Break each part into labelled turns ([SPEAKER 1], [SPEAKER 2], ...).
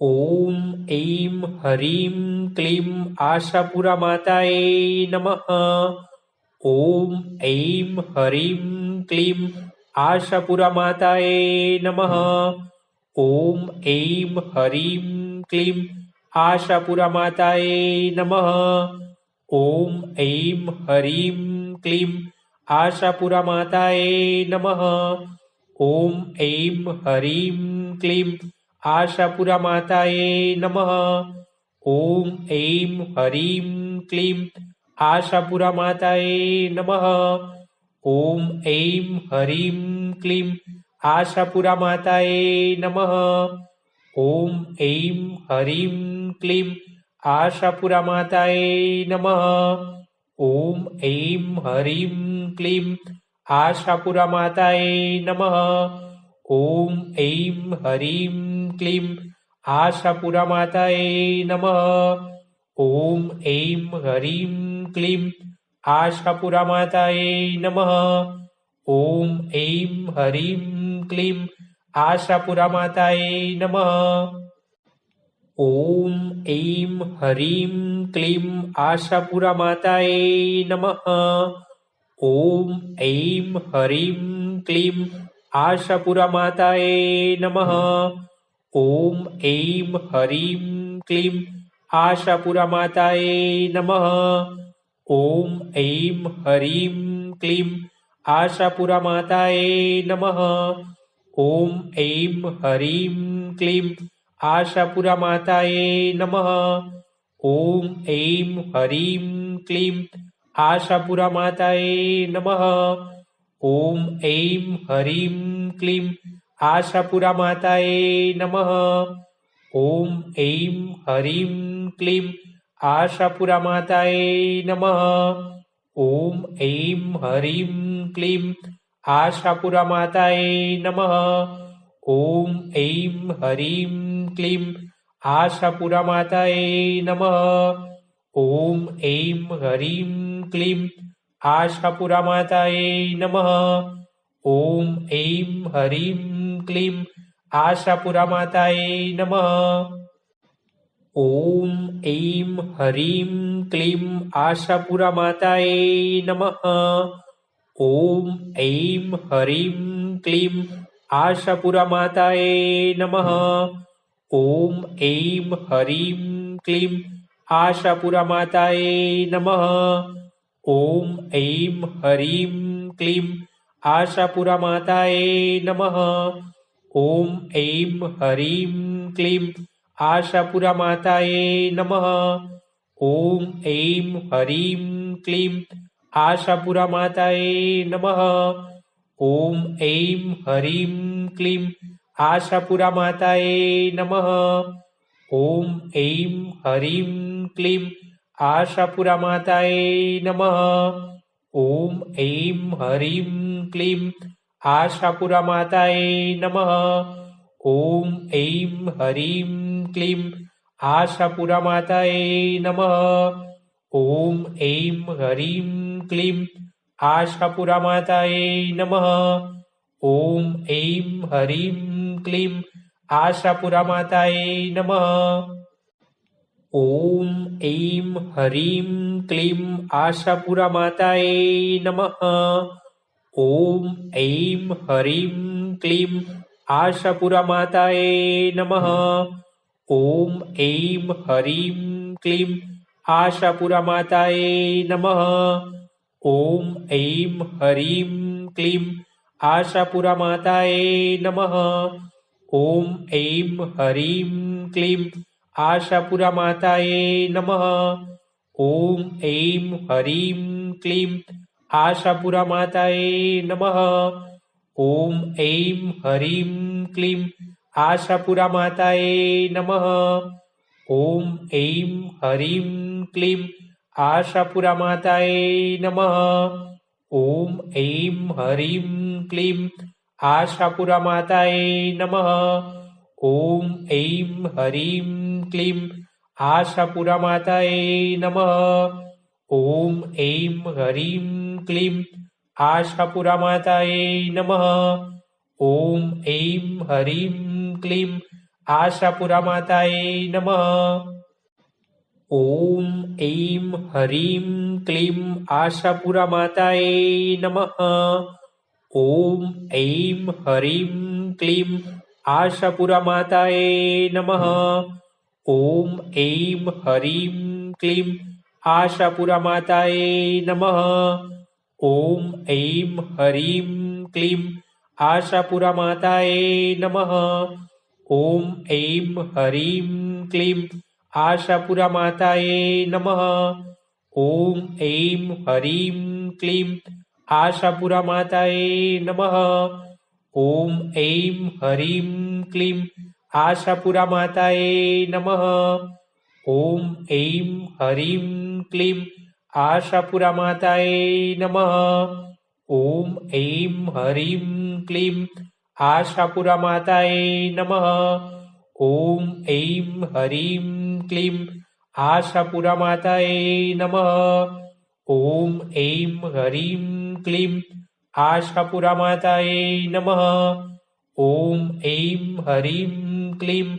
[SPEAKER 1] ओम ऐं हरीं क्लीं आशापुरा माताये नमः। ओम ऐं हरीं क्लीं आशापुरा माताये नमः। ओम ऐं हरीं क्लीं आशापुरा माताये नमः। ओम ऐं हरीं क्लीं आशापुरा माताये नमः। ओम ऐं हरीं क्लीं आशापुरा माताये नम. ओम ऐं हरीं क्लीं. आशापुरा माताये नम. ओम ऐं हरीं क्लीं. आशापुरा माताये नम. ओम ऐं हरीं क्लीं. आशापुरा माताये नम. ओम ऐं हरीं क्लीं. आशापुरा माताये नम. ओम ऐं हरीं क्लीं आशापुरामातायै नमः। ॐ ऐं ह्रीं क्लीं आशापुरामातायै नमः। ॐ ऐं ह्रीं क्लीं आशापुरामातायै नमः। ॐ ऐं ह्रीं क्लीं आशापुरामातायै नमः। ॐ ऐं ह्रीं क्लीं आशापुरामातायै नमः। ओम ऐं हरीं क्लीं आशापुरा माताये नमः। ओम ऐं हरीं क्लीं आशापुरा माताये नमः। ओम ऐं हरीं क्लीं आशापुरा माताये नमः। ओम ऐं हरीं क्लीं आशापुरा माताये नमः। ओम ऐं हरीं क्लीं आशापुरा माताये नम. ओम ऐं हरीं क्लीं. आशापुरा माताये नम. ओम ऐं हरीं क्लीं. आशापुरा माताये नम. ओम ऐं हरीं क्लीं. आशापुरा माताये नम. ओम ऐं हरीं क्लीं. आशापुरा माताये नम. ओम ऐं हरीं ક્લીમ આશાપુરા માતાએ નમ ઓમ ઐમ હરીમ ક્લીમ આશાપુરા માતાએ નમ ઓમ ઐમ હરીમ ક્લીમ આશાપુરા માતાએ નમ ઓમ ઐમ હરીમ ક્લીમ આશાપુરા માતાએ નમ ઓમ ઐમ હરીમ ક્લીમ આશાપુરા માતાએ નમઃ ओम ऐं हरीं क्लीं आशापुरा माताये नमः। ओम ऐं हरीं क्लीं आशापुरा माताये नमः। ओम ऐं हरीं क्लीं आशापुरा माताये नमः। ओम ऐं हरीं क्लीं आशापुरा माताये नमः। ओम ऐं हरीं क्लीं आशापुरा माताय नम। ओम ऐं हरीं क्लीं आशापुरा माताय नम। ओम ऐं हरीं क्लीं आशापुरा माताय नम। ओम ऐं हरीं क्लीं आशापुरा माताय नम। ओम ऐं हरीं क्लीं आशापुरा माताय नम। ओम ऐं हरीं क्लीं आशापुरा माताये नमः। ओम ऐं हरीं क्लीं आशापुरा माताये नमः। ओम ऐं हरीं क्लीं आशापुरा माताये नमः। ओम ऐं हरीं क्लीं आशापुरा माताये नमः। ओम ऐं हरीं क्लीं आशापुरा माताये नम। ओम ऐं हरीं क्लीं आशापुरा माताये नम। ओम ऐं हरीं क्लीं आशापुरा माताये नम। ओम ऐं हरीं क्लीं आशापुरा माताये नम। ओम ऐं हरीं क्लीं आशापुरा माताये नम। ओम ऐं हरीं क्लीं आशापुरामातायै नमः। ॐ ऐं ह्रीं क्लीं आशापुरामातायै नमः। ॐ ऐं ह्रीं क्लीं आशापुरामातायै नमः। ॐ ऐं ह्रीं क्लीं आशापुरामातायै नमः। ॐ ऐं ह्रीं क्लीं आशापुरामातायै नमः। ओम ऐं हरीं क्लीं आशापुरा माताये नमः। ओम ऐं हरीं क्लीं आशापुरा माताये नमः। ओम ऐं हरीं क्लीं आशापुरा माताये नमः। ओम ऐं हरीं क्लीं आशापुरा माताये नमः। ओम ऐं हरीं क्लीं आशापुरामाताये नमः। ॐ ऐं ह्रीं क्लीं आशापुरामाताये नमः। ॐ ऐं ह्रीं क्लीं आशापुरामाताये नमः। ॐ ऐं ह्रीं क्लीं आशापुरामाताये नमः। ॐ ऐं ह्रीं क्लीं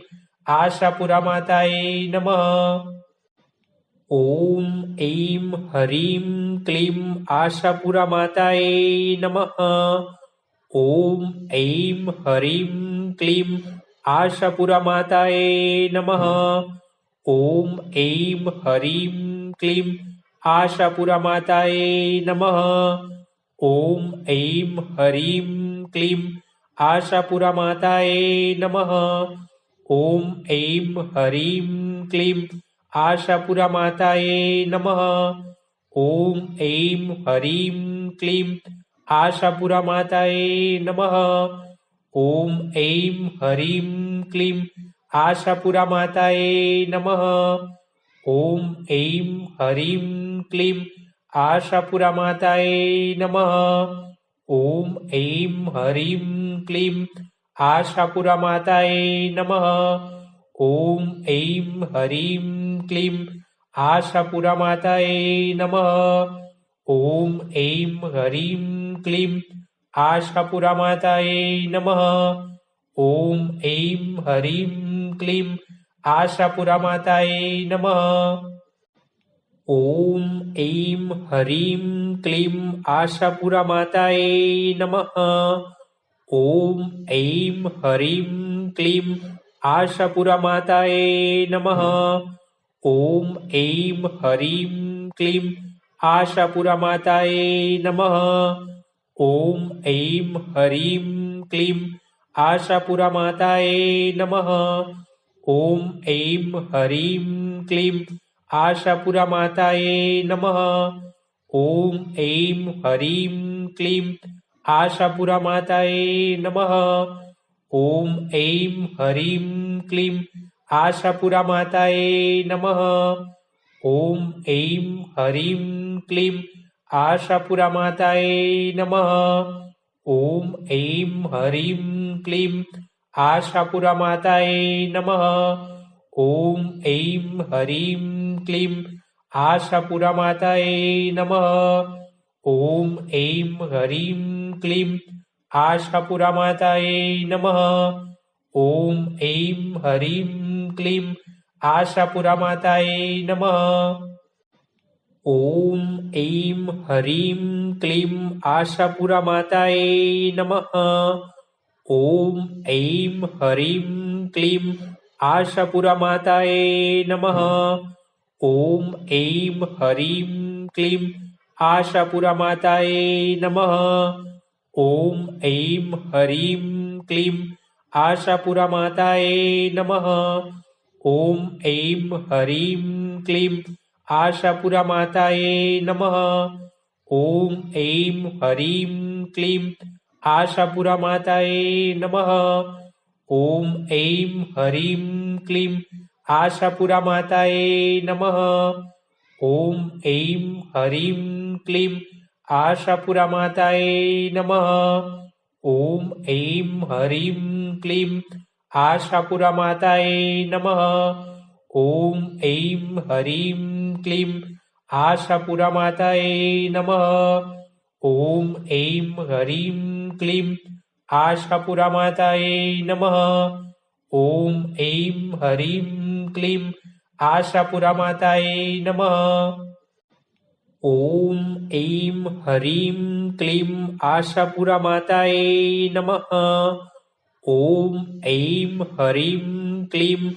[SPEAKER 1] आशापुरामाताये नमः ओम ऐं हरीं क्लीं आशापुरा माताये नमः। ओम ऐं हरीं क्लीं आशापुरा माताये नमः। ओम ऐं हरीं क्लीं आशापुरा माताये नमः। ओम ऐं हरीं क्लीं आशापुरा माताये नमः। ओम ऐं हरीं क्लीं आशापुरा माताये नम। ओम ऐं हरीं क्लीं आशापुरा माताये नम। ओम ऐं हरीं क्लीं आशापुरा माताये नम। ओम ऐं हरीं क्लीं आशापुरा माताये नम। ओम ऐं हरीं क्लीं आशापुरा माताये नम। ओम ऐं हरीं ક્લીમ આશાપુરા માતાએ નમઃ ઓમ એમ હરીમ ક્લીમ આશાપુરા માતાએ નમઃ ઓમ એમ હરીમ ક્લીમ આશાપુરા માતાએ નમઃ ઓમ એમ હરીમ ક્લીમ આશાપુરા માતાએ નમઃ ઓમ એમ હરીમ ક્લીમ આશાપુરા માતાએ નમઃ ओम ऐं हरीम क्लीम आशापुरा माताये नम। ओम ऐं हरीम क्लीम आशापुरा माताये नम। ओम ऐं हरीम क्लीम आशापुरा माताये नम। ओम ऐं हरीम क्लीम आशापुरा माताये नम। ओम ऐं हरीम क्लीम आशापुरा माताये नम. ओम ऐं हरीं क्लीं. आशापुरा माताये नम. ओम ऐं हरीं क्लीं. आशापुरा माताये नम. ओम ऐं हरीं क्लीं. आशापुरा माताये नम. ओम ऐं हरीं क्लीं. आशापुरा माताये नम. ओम ऐं हरीं ક્લીમ આશાપુરા માતાએ નમઃ ઓમ ઐમ હરીમ ક્લીમ આશાપુરા માતાએ નમઃ ઓમ ઐમ હરીમ ક્લીમ આશાપુરા માતાએ નમઃ ઓમ ઐમ હરીમ ક્લીમ આશાપુરા માતાએ નમઃ ઓમ ઐમ હરીમ ક્લીમ આશાપુરા માતાએ નમઃ ओम ऐं हरीं क्लीं आशापुरा माताये नमः। ओम ऐं हरीं क्लीं आशापुरा माताये नमः। ओम ऐं हरीं क्लीं आशापुरा माताये नमः। ओम ऐं हरीं क्लीं आशापुरा माताये नमः। ओम ऐं हरीं क्लीं आशापुरामाताये नमः। ॐ ऐं ह्रीं क्लीं। आशापुरामाताये नमः। ॐ ऐं ह्रीं क्लीं। आशापुरामाताये नमः। ओम ऐं ह्रीं क्लीं। आशापुरामाताये नमः। ओम ऐं ह्रीं क्लीं। आशापुरामाताये नमः। ओम ऐं ह्रीं क्लीं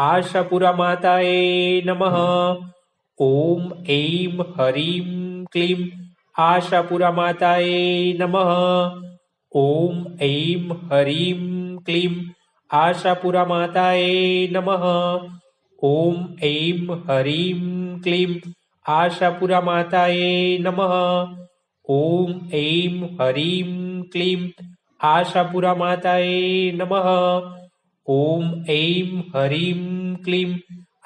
[SPEAKER 1] आशापुरामाताये नमः। ओम ऐं ह्रीं क्लीं आशापुरामाताये नमः। ओम ऐं ह्रीं क्लीं आशापुरामाताये नमः। ओम ऐं ह्रीं क्लीं आशापुरामाताये नमः। ओम ऐं ह्रीं क्लीं आशापुरामाताये नमः। ओम ऐं ह्रीं क्लीं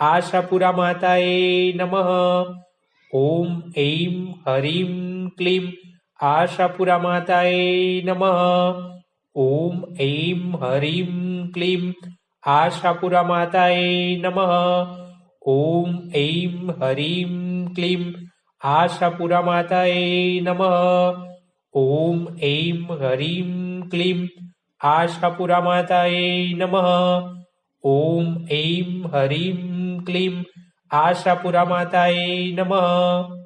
[SPEAKER 1] आशापुरामाताये नमः। ओम ऐं ह्रीं क्लीं आशापुरामाताये नमः। ओम ऐं ह्रीं क्लीं आशापुरामाताये नमः। ओम ऐं ह्रीं क्लीं आशापुरामाताये नमः। ओम ऐं ह्रीं क्लीं आशापुरामातायै नमः। ॐ ऐं ह्रीं क्लीं आशापुरामातायै नमः।